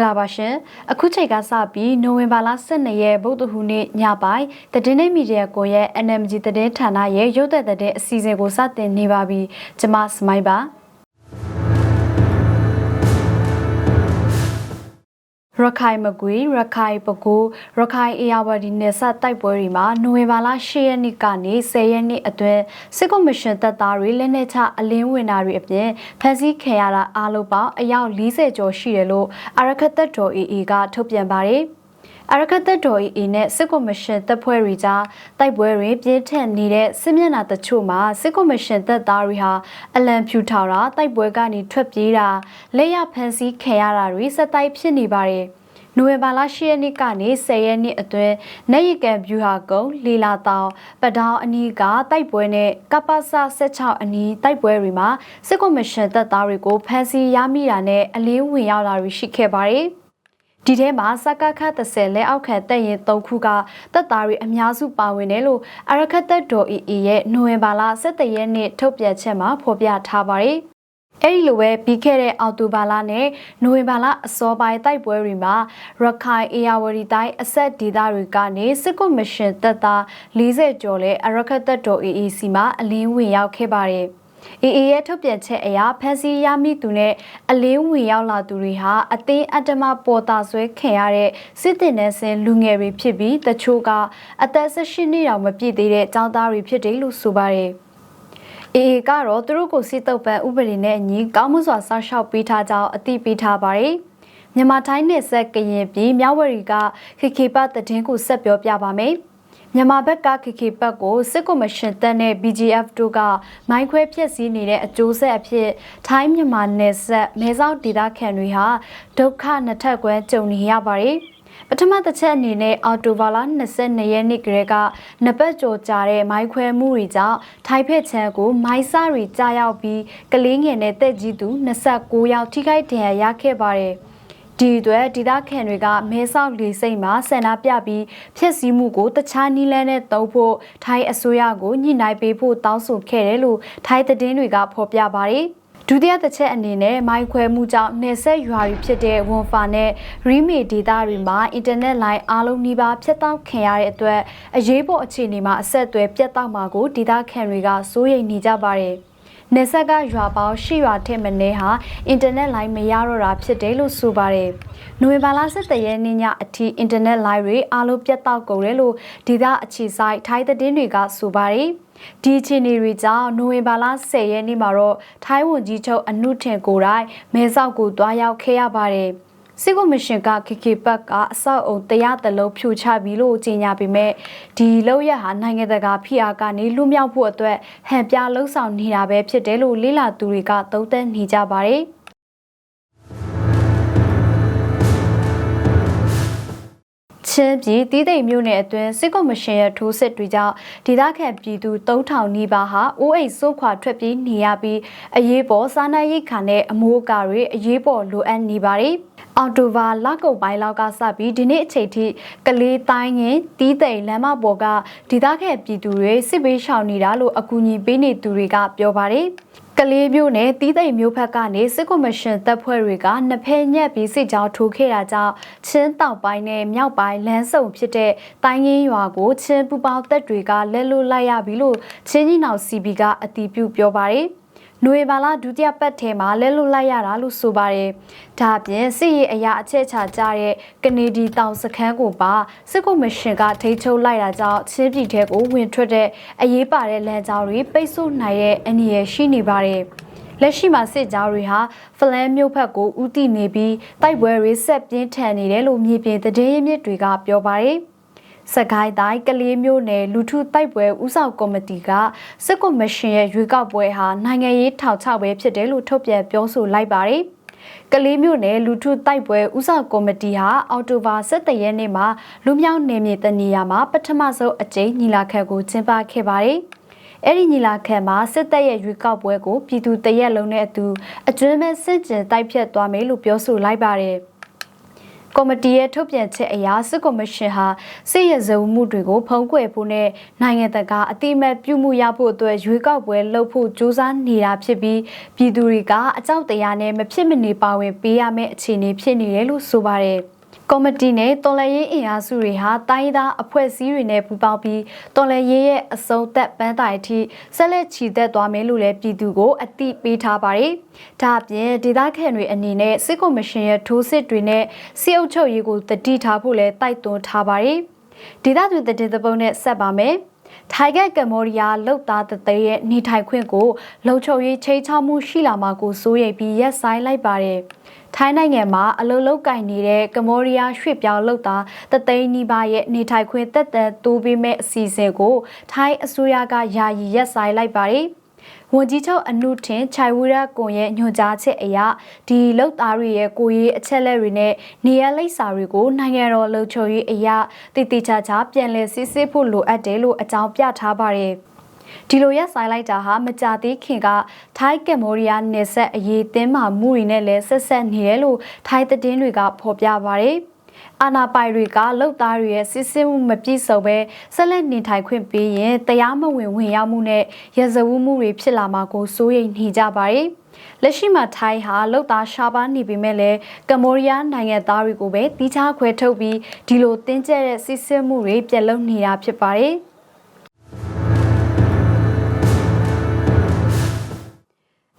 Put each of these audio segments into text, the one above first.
္ဂလာပါရှင်အခုချိန်ကစပြီးနိုဝင်ဘာလ12ရက်ဗုဒ္ဓဟူးနေ့ညပိုင်းတည်င်းမီဒီယာကိုရဲ့ NMG တည်င်းဌာနရဲ့ရုပ်သက်တဲ့အစီအစဉ်ကိုစတင်နေပါပြီကျွန်မစမိုင်းပါ ရခိုင်မကွေရခိုင်ပကိုးရခိုင်အေယာဝတီနယ်စပ်တိုက်ပွဲတွေမှာနိုဝင်ဘာလ10ရက်နေ့ကနေ10ရက်နေ့အတွင်းစစ်ကော်မရှင်တပ်သားတွေလက်နက်ချအလင်းဝင်တာတွေအပြင်ဖမ်းဆီးခံရတာအားလုံးပေါင်းအယောက်40ကျော်ရှိတယ်လို့အရခတ်တပ်တော် AA ကထုတ်ပြန်ပါတယ် အရကတ်တော် AA နဲ့စစ်ကော်မရှင်တပ်ဖွဲ့တွေကြားတိုက်ပွဲတွေပြင်းထန်နေတဲ့စစ်မျက်နှာတချို့မှာစစ်ကော်မရှင်တပ်သားတွေဟာအလံဖြူထောင်တာတိုက်ပွဲကနေထွက်ပြေးတာလက်ရဖမ်းဆီးခံရတာတွေစက်တိုက်ဖြစ်နေပါတယ်။နိုဝင်ဘာလ10ရက်နေ့ကနေ10ရက်နေ့အတွင်းနေရကန်ဗျူဟာကုန်းလီလာတောင်ပဒေါင်းအနီးကတိုက်ပွဲနဲ့ကပ္ပစ16အနီးတိုက်ပွဲတွေမှာစစ်ကော်မရှင်တပ်သားတွေကိုဖမ်းဆီးရမိတာနဲ့အလင်းဝင်ရောက်လာတွေရှိခဲ့ပါတယ်။ ဒီထဲမှာစကခတ်30လက်အောက်ခံတပ်ရင်3ခုကတပ်သားတွေအများစုပါဝင်တယ်လို့အရခတ်တပ်တော် AA ရဲ့နိုဝင်ဘာလ17ရက်နေ့ထုတ်ပြန်ချက်မှာဖော်ပြထားပါတယ်။အဲ့ဒီလိုပဲပြီးခဲ့တဲ့အောက်တိုဘာလနဲ့နိုဝင်ဘာလအစောပိုင်းတိုက်ပွဲတွေမှာရခိုင်အေယာဝတီတိုင်းအဆက်ဒေသတွေကနေစစ်ကွန်မရှင်တပ်သား40ကျော်လဲအရခတ်တပ်တော် AAC မှာအလင်းဝင်ရောက်ခဲ့ပါတယ်။ AA ရဲ့ထုတ်ပြန်ချက်အရဖန်စီရမိသူနဲ့အလင်းဝင်ရောက်လာသူတွေဟာအသိအတ္တမပေါ်တာဆွဲခံရတဲ့စစ်တင်တဲ့ဆင်လူငယ်တွေဖြစ်ပြီးတချို့ကအသက်18နှစ်တောင်မပြည့်သေးတဲ့ចောင်းသားတွေဖြစ်တယ်လို့ဆိုပါတယ်။အေအေကတော့သူတို့ကိုစစ်တုပ်ပန်းဥပဒေနဲ့အညီကောင်းမွန်စွာစောင့်ရှောက်ပေးထားကြောင်းအသိပေးထားပါတယ်။မြန်မာတိုင်းနယ်ဆက်ကရင်ပြည်မြောက်ဝရီကခေခေပတ်တည်င်းကိုဆက်ပြောပြပါမယ်။ မြန်မာဘက်ကခေခေပတ်ကိုစစ်ကော်မရှင်တပ်နဲ့ BGF တို့ကမိုင်းခွဲဖျက်ဆီးနေတဲ့အကျိုးဆက်အဖြစ်ထိုင်းမြန်မာနယ်ဆက်မဲဆောက်ဒေသခံတွေဟာဒုက္ခနှစ်ထပ်ကွဲကြုံနေရပါတယ်။ပထမတစ်ချက်အနေနဲ့အော်တိုဘာလ22ရက်နေ့ကလေးကနပတ်ကျော်ကြာတဲ့မိုင်းခွဲမှုတွေကြောင့်ထိုင်ဖက်ချမ်းကိုမိုင်းစားတွေကြားရောက်ပြီးကလေးငယ်နဲ့တက်ကြီးသူ29ယောက်ထိခိုက်ဒဏ်ရာရခဲ့ပါတယ် ဒီအတွက်ဒေသခံတွေကမဲဆောက်လေစိတ်မှာဆန္ဒပြပြီးဖျက်ဆီးမှုကိုတခြားနီးလန်းနဲ့တုံးဖို့ထိုင်းအစိုးရကိုညှိနှိုင်းပေးဖို့တောင်းဆိုခဲ့တယ်လို့ထိုင်းသတင်းတွေကဖော်ပြပါတယ်။ဒုတိယတစ်ချက်အနေနဲ့မိုင်းခွဲမှုကြောင့်နေဆက်ရွာတွေဖြစ်တဲ့ဝန်ဖာနဲ့ရီမီဒေတာတွေမှာအင်တာနက်လိုင်းအားလုံးနှီးပါဖြတ်တောက်ခံရတဲ့အတွက်အရေးပေါ်အခြေအနေမှာအဆက်အသွယ်ပြတ်တောက်မှာကိုဒေတာခံတွေကစိုးရိမ်နေကြပါတယ်။ နေဆက်ကရွာပေါင်း၈ရွာထက်မနည်းဟာအင်တာနက်လိုင်းမရတော့တာဖြစ်တယ်လို့ဆိုပါတယ်။နိုဝင်ဘာလ17ရက်နေ့ညအထိအင်တာနက်လိုင်းတွေအားလုံးပြတ်တောက်ကုန်တယ်လို့ဒေတာအခြေဆိုင်ထိုင်းသတင်းတွေကဆိုပါတယ်။ဒီအခြေအနေတွေကြောင့်နိုဝင်ဘာလ10ရက်နေ့မှာတော့ထိုင်းဝန်ကြီးချုပ်အနုထင်ကိုယ်တိုင်မဲဆောက်ကိုတွားရောက်ခဲ့ရပါတယ် စစ်ကောမရှင်ကခေခေပတ်ကအဆောက်အုံတရားတလုံးဖြိုချပြီးလို့ကြေညာပေမဲ့ဒီလောက်ရဟာနိုင်ငံတကာဖိအားကနေလွတ်မြောက်ဖို့အတွက်ဟန်ပြလှုံ့ဆော်နေတာပဲဖြစ်တယ်လို့လေးလာသူတွေကသုံးသပ်နေကြပါတယ်။ ချင်းပြည်တီးသိမ်မြို့နယ်အတွင်းစစ်ကော်မရှင်ရဲ့ထိုးစစ်တွေကြောင့်ဒေသခံပြည်သူ3000နီးပါးဟာအိုးအိမ်စိုးခွာထွက်ပြေးနေရပြီးအရေးပေါ်စားနပ်ရိက္ခာနဲ့အမိုးအကာတွေအရေးပေါ်လိုအပ်နေပါတယ်။အော်တိုဘာလကုတ်ပိုင်းလောက်ကစပြီးဒီနေ့အချိန်ထိကလေးတိုင်းရင်တီးသိမ်လမ်းမပေါ်ကဒေသခံပြည်သူတွေစစ်ဘေးရှောင်နေတာလို့အကူအညီပေးနေသူတွေကပြောပါတယ်။ ကလေးမျိုးနဲ့တီးသိမ်မျိုးဖက်ကနေစစ်ကော်မရှင်တပ်ဖွဲ့တွေကနှစ်ဖက်ညက်ပြီးစစ်ကြောင်းထိုးခဲ့တာကြောင့်ချင်းတောက်ပိုင်းနဲ့မြောက်ပိုင်းလမ်းစုံဖြစ်တဲ့တိုင်းရင်းရွာကိုချင်းပူပေါင်းတပ်တွေကလက်လွတ်လိုက်ရပြီလို့ချင်းကြီးနောင် CB ကအတည်ပြုပြောပါတယ်။ နွေဘာလဒုတိယပတ်ထဲမှာလဲလွတ်လိုက်ရတာလို့ဆိုပါတယ်။ဒါအပြင်စစ်ရေးအရာအချက်ချာကြတဲ့ကနေဒီတောင်စခန်းကိုပါစစ်ကုမရှင်ကထိချုပ်လိုက်တာကြောင့်ချင်းပြည်ထဲကိုဝင်ထွက်တဲ့အရေးပါတဲ့လမ်းကြောင်းတွေပိတ်ဆို့နိုင်တဲ့အနေရရှိနေပါတယ်။လက်ရှိမှာစစ်ကြောင်းတွေဟာဖလန်မြို့ဘက်ကိုဥတီနေပြီးတိုက်ပွဲတွေဆက်ပြင်းထန်နေတယ်လို့မြေပြင်သတင်းရင်းမြစ်တွေကပြောပါတယ်။ စကိုင်းတိုင်းကလေးမျိုးနယ်လူထုတိုက်ပွဲဥဆောင်ကော်မတီကစစ်ကော်မရှင်ရဲ့ရွေးကောက်ပွဲဟာနိုင်ငံရေးထောက်ချပဲဖြစ်တယ်လို့ထုတ်ပြန်ပြောဆိုလိုက်ပါတယ်။ကလေးမျိုးနယ်လူထုတိုက်ပွဲဥဆောင်ကော်မတီဟာအော်တိုဘာ17ရက်နေ့မှာလူမြောက်နယ်မြေတနေရာမှာပထမဆုံးအကြိမ်ညီလာခံကိုကျင်းပခဲ့ပါတယ်။အဲ့ဒီညီလာခံမှာစစ်တပ်ရဲ့ရွေးကောက်ပွဲကိုပြည်သူတရက်လုံးနဲ့အတူအကျွမ်းမဲ့စစ်ကျင်တိုက်ဖြတ်သွားမယ်လို့ပြောဆိုလိုက်ပါတယ်။ ကော်မတီရဲ့ထုတ်ပြန်ချက်အရစစ်ကော်မရှင်ဟာစစ်ရဇုံမှုတွေကိုဖုံးကွယ်ဖို့နဲ့နိုင်ငံတကာအတိအမဲ့ပြုမှုရဖို့အတွက်ရွေးကောက်ပွဲလုပ်ဖို့ကြိုးစားနေတာဖြစ်ပြီးပြည်သူတွေကအကြောက်တရားနဲ့မဖြစ်မနေပါဝင်ပေးရမယ့်အခြေအနေဖြစ်နေတယ်လို့ဆိုပါတယ်။ ကော်မတီနဲ့တော်လှန်ရေးအင်အားစုတွေဟာတိုင်းသားအဖွဲ့အစည်းတွေနဲ့ပူးပေါင်းပြီးတော်လှန်ရေးရဲ့အစုံသက်ပန်းတိုင်အထိဆက်လက်ချီတက်သွားမယ်လို့လည်းပြည်သူကိုအတိပေးထားပါတယ်။ဒါအပြင်ဒေသခံတွေအနေနဲ့စစ်ကော်မရှင်ရဲ့ထိုးစစ်တွေနဲ့စစ်အုပ်ချုပ်ရေးကိုတတိထားဖို့လည်းတိုက်တွန်းထားပါတယ်။ဒေသတွင်တည်တဲ့ပုံနဲ့ဆက်ပါမယ်။ ထိုင်ကက်ကမ္ဘောဒီးယားလုတ်သားတသေးရဲ့နေထိုင်ခွင့်ကိုလုံခြုံရေးချိန်ချမှုရှိလာမှာကိုစိုးရိမ်ပြီးရက်ဆိုင်လိုက်ပါတယ်။ထိုင်းနိုင်ငံမှာအလုလုတ်ကင်နေတဲ့ကမ္ဘောဒီးယားရွှေ့ပြောင်းလုပ်သားတသိန်းနီးပါးရဲ့နေထိုင်ခွင့်တက်တန်တိုးပေးမဲ့အစီအစဉ်ကိုထိုင်းအစိုးရကယာယီရက်ဆိုင်လိုက်ပါတယ်။ ဝန်ကြီးချုပ်အနုထင်ခြိုင်ဝူရကွန်ရဲ့ညွှန်ကြားချက်အရဒီလောက်သားတွေရဲ့ကိုရေးအချက်လက်တွေနဲ့နေရလိပ်စာတွေကိုနိုင်ငံတော်လှုပ်ချုပ်ရေးအရာတည်တည်ချာချာပြန်လည်စစ်ဆေးဖို့လိုအပ်တယ်လို့အကြောင်းပြထားပါတယ်။ဒီလိုရက်ဆိုင်လိုက်တာဟာမကြသေးခင်ကထိုင်းကမ္ဘောဒီးယားနယ်စပ်အရေးတင်းမာမှုတွေနဲ့လည်းဆက်ဆက်နေတယ်လို့ထိုင်းသတင်းတွေကဖော်ပြပါတယ်။ အာနာပိုင်တွေကလှုပ်သားတွေရဲ့စစ်စစ်မှုမပြည့်စုံပဲဆက်လက်နေထိုင်ခွင့်ပေးရင်တရားမဝင်ဝင်ရောက်မှုနဲ့ရဇဝမှုတွေဖြစ်လာမှာကိုစိုးရိမ်နေကြပါတယ်။လက်ရှိမှာထိုင်းဟာလောက်သားရှားပါနေပေမဲ့လည်းကမ္ဘောဒီးယားနိုင်ငံသားတွေကိုပဲတီးခြားခွဲထုတ်ပြီးဒီလိုတင်းကျပ်တဲ့စစ်စစ်မှုတွေပြက်လုံးနေတာဖြစ်ပါတယ်။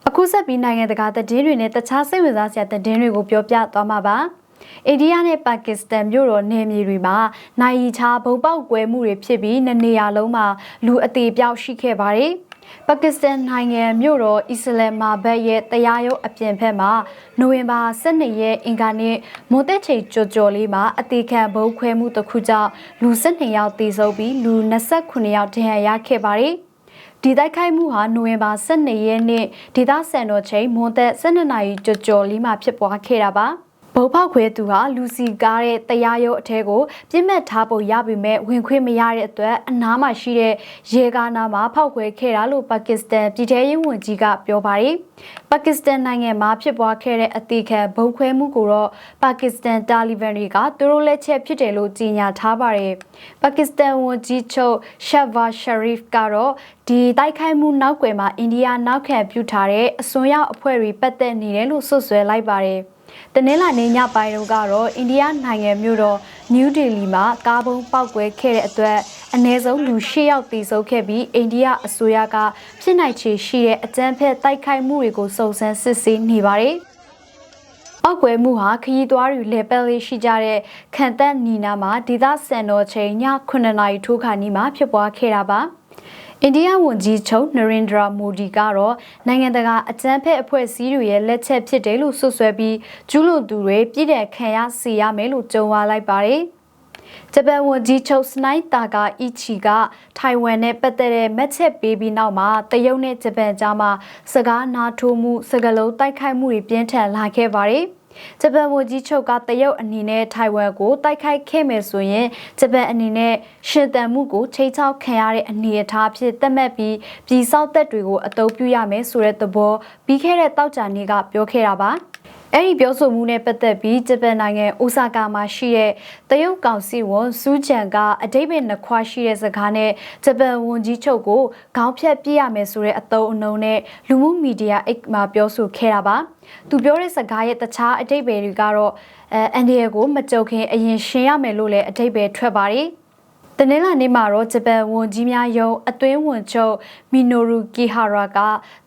အခုဆက်ပြီးနိုင်ငံတကာသတင်းတွေနဲ့တခြားစိတ်ဝင်စားစရာသတင်းတွေကိုပြောပြသွားမှာပါ။ အိန္ဒိယနဲ့ပါကစ္စတန်မြို့တော်နယ်မြေတွေမှာနိုင်ချာဘုံပေါက်ကွဲမှုတွေဖြစ်ပြီးနှစ်နေရာလုံးမှာလူအသေးပြောက်ရှိခဲ့ပါတယ်။ပါကစ္စတန်နိုင်ငံမြို့တော်အစ္စလမ်မာဘတ်ရဲ့တရားရုံးအပြင်ဘက်မှာနိုဝင်ဘာ12ရက်အင်္ဂါနေ့မွန်တက်ချိန်ကြော်ကြော်လေးမှာအသေးခံဘုံခွဲမှုတစ်ခုကြောင့်လူ12ယောက်သေဆုံးပြီးလူ29ယောက်ဒဏ်ရာရခဲ့ပါတယ်။ဒီတိုက်ခိုက်မှုဟာနိုဝင်ဘာ12ရက်နေ့ဒေသစံတော်ချိန်မွန်သက်12နာရီကျော်ကျော်လေးမှာဖြစ်ပွားခဲ့တာပါ။ ဗုံဖောက်ခွဲသူဟာလူစီကားတဲ့တရားရုံးအထဲကိုပြစ်မှတ်ထားဖို့ရပေမဲ့ဝင်ခွင့်မရတဲ့အတွက်အနားမှာရှိတဲ့ရေကားနာမှာဖောက်ခွဲခဲ့တာလို့ပါကစ္စတန်ပြည်ထရေးဝန်ကြီးကပြောပါတယ်။ပါကစ္စတန်နိုင်ငံမှာဖြစ်ပွားခဲ့တဲ့အသေးခံဘုံခွဲမှုကိုတော့ပါကစ္စတန်တာလီဘန်တွေကသူတို့လက်ချက်ဖြစ်တယ်လို့ကြေညာထားပါတယ်။ပါကစ္စတန်ဝန်ကြီးချုပ်ရှက်ဗာရှရီဖ်ကတော့ဒီတိုက်ခိုက်မှုနောက်ွယ်မှာအိန္ဒိယနောက်ခံပြုထားတဲ့အစွန်းရောက်အဖွဲ့တွေပတ်သက်နေတယ်လို့ဆွဆွဲလိုက်ပါတယ်။ တနင်္လာနေ့ညပိုင်းတုန်းကတော့အိန္ဒိယနိုင်ငံမြို့တော်နယူးဒေလီမှာကားဘုံပေါက်ကွဲခဲ့တဲ့အတွက်အနည်းဆုံးလူ၈ယောက်သေဆုံးခဲ့ပြီးအိန္ဒိယအစိုးရကဖြစ်နိုင်ခြေရှိတဲ့အကြမ်းဖက်တိုက်ခိုက်မှုတွေကိုစုံစမ်းစစ်ဆေးနေပါတယ်။အောက်ွယ်မှုဟာခရီးသွားတွေလေပယ်လေးရှိကြတဲ့ခံတက်နီနာမှာဒေသစံတော်ချိန်ည9နာရီထိုးခါနီးမှာဖြစ်ပွားခဲ့တာပါ။ အိန္ဒိယဝန်ကြီးချုပ်နရင်ဒရာမိုဒီကတော့နိုင်ငံတကာအကြမ်းဖက်အဖွဲ့အစည်းတွေရဲ့လက်ချက်ဖြစ်တယ်လို့ဆွဆွဲပြီးကျူးလွန်သူတွေပြည်တဲ့ခံရစီရမယ်လို့ကြုံဝါလိုက်ပါတယ်။ဂျပန်ဝန်ကြီးချုပ်စနိုင်းတာကာအီချီကထိုင်ဝမ်နဲ့ပတ်သက်တဲ့မက်ချက်ပေးပြီးနောက်မှာတရုတ်နဲ့ဂျပန်ကြားမှာစကားနာထိုးမှုစကလုံးတိုက်ခိုက်မှုတွေပြင်းထန်လာခဲ့ပါတယ်။ ဂျပန်ဝန်ကြီးချုပ်ကတရုတ်အနေနဲ့ထိုင်ဝမ်ကိုတိုက်ခိုက်ခဲ့မယ်ဆိုရင်ဂျပန်အနေနဲ့ရှင်တန်မှုကိုချိန်ချောက်ခံရတဲ့အနေအထားဖြစ်သတ်မှတ်ပြီးပြည်စောက်သက်တွေကိုအသုံးပြုရမယ်ဆိုတဲ့သဘောပြီးခဲ့တဲ့တောက်ကြနေ့ကပြောခဲ့တာပါ အဲ့ဒီပြောဆိုမှုနဲ့ပတ်သက်ပြီးဂျပန်နိုင်ငံအိုဆာကာမှာရှိတဲ့တရုတ်ကောင်စီဝန်စူးချန်ကအတိတ်ပဲနှစ်ခွာရှိတဲ့စကားနဲ့ဂျပန်ဝန်ကြီးချုပ်ကိုခေါင်းဖြတ်ပြရမယ်ဆိုတဲ့အသုံးအနှုန်းနဲ့လူမှုမီဒီယာ X မှာပြောဆိုခဲ့တာပါသူပြောတဲ့စကားရဲ့တခြားအတိတ်ပဲတွေကတော့အဲအန်ဒီယကိုမကြုံခင်အရင်ရှင်းရမယ်လို့လည်းအတိတ်ပဲထွက်ပါတယ် တနင်္လာနေ့မှာတော့ဂျပန်ဝန်ကြီးများယုံအတွင်းဝန်ချုပ်မီနိုရူကီဟာရာက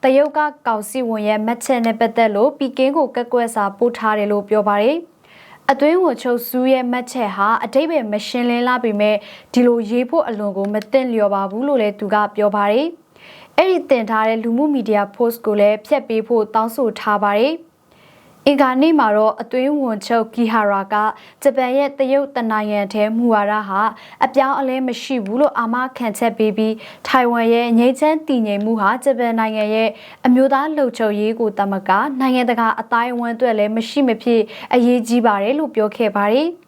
တရုတ်ကကောင်စီဝန်ရဲ့မက်ချက်နဲ့ပတ်သက်လို့ပီကင်းကိုကက်ကွက်စာပို့ထားတယ်လို့ပြောပါတယ်။အတွင်းဝန်ချုပ်စူးရဲ့မက်ချက်ဟာအတိတ်ပဲမရှင်းလင်းလာပေမဲ့ဒီလိုရေးဖို့အလွန်ကိုမသိလျော်ပါဘူးလို့လည်းသူကပြောပါတယ်။အဲ့ဒီတင်ထားတဲ့လူမှုမီဒီယာ post ကိုလည်းဖျက်ပေးဖို့တောင်းဆိုထားပါတယ်။ အင်္ဂါနေ့မှာတော့အတွင်းဝန်ချုပ်ဂီဟာရာကဂျပန်ရဲ့တရုတ်တနိုင်ငံထဲမူဝါဒဟာအပြောင်းအလဲမရှိဘူးလို့အာမခံချက်ပေးပြီးထိုင်ဝမ်ရဲ့ငြိမ်းချမ်းတည်ငြိမ်မှုဟာဂျပန်နိုင်ငံရဲ့အမျိုးသားလှုပ်ချုပ်ရေးကိုတမကနိုင်ငံတကာအတိုင်းအဝန်းအတွက်လည်းမရှိမဖြစ်အရေးကြီးပါတယ်လို့ပြောခဲ့ပါတယ်။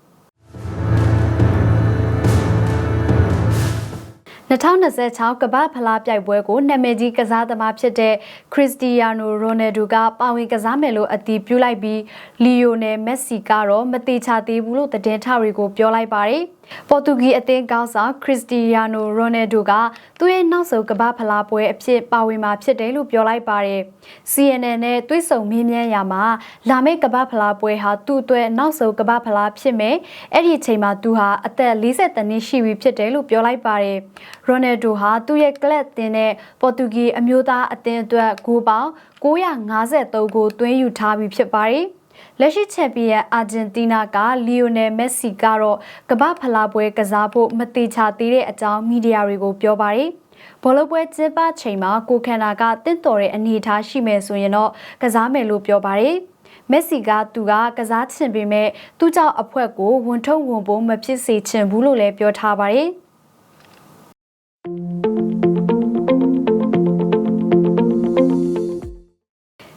2026ကမ္ဘာဖလားပြိုင်ပွဲကိုနာမည်ကြီးကစားသမားဖြစ်တဲ့ခရစ္စတီယာနိုရိုနယ်ဒိုကပါဝင်ကစားမယ်လို့အတည်ပြုလိုက်ပြီးလီယိုနယ်မက်ဆီကတော့မတိချသေးဘူးလို့သတင်းထောက်တွေကိုပြောလိုက်ပါတယ်။ ပေါ်တူဂီအသင်းကောင်းဆောင်ခရစ္စတီယာနိုရိုနယ်ဒိုကသူ့ရဲ့နောက်ဆုံးကမ္ဘာဖလားပွဲအဖြစ်ပါဝင်မှာဖြစ်တယ်လို့ပြောလိုက်ပါတယ်။ CNN နဲ့တွေ့ဆုံမေးမြန်းရာမှာလာမယ့်ကမ္ဘာဖလားပွဲဟာသူ့အတွက်နောက်ဆုံးကမ္ဘာဖလားဖြစ်မယ်။အဲ့ဒီအချိန်မှာသူဟာအသက်40နှစ်ရှိပြီဖြစ်တယ်လို့ပြောလိုက်ပါတယ်။ရိုနယ်ဒိုဟာသူ့ရဲ့ကလပ်တင်တဲ့ပေါ်တူဂီအမျိုးသားအသင်းအတွက်ဂိုးပေါင်း953ဂိုးသွင်းယူထားပြီဖြစ်ပါတယ်။ လက်ရှိချန်ပီယံအာဂျင်တီးနားကလီယိုနယ်မက်ဆီကတော့ကမ္ဘာဖလားပွဲကစားဖို့မတိချသေးတဲ့အကြောင်းမီဒီယာတွေကိုပြောပါတယ်။ဘောလုံးပွဲကျင်းပချိန်မှာကိုခန္ဓာကတင့်တော်တဲ့အနေအထားရှိမယ်ဆိုရင်တော့ကစားမယ်လို့ပြောပါတယ်။မက်ဆီကသူကကစားချင်ပေမဲ့သူ့ကြောင့်အဖွဲကိုဝန်ထုံဝန်ပိုးမဖြစ်စေချင်ဘူးလို့လည်းပြောထားပါတယ်။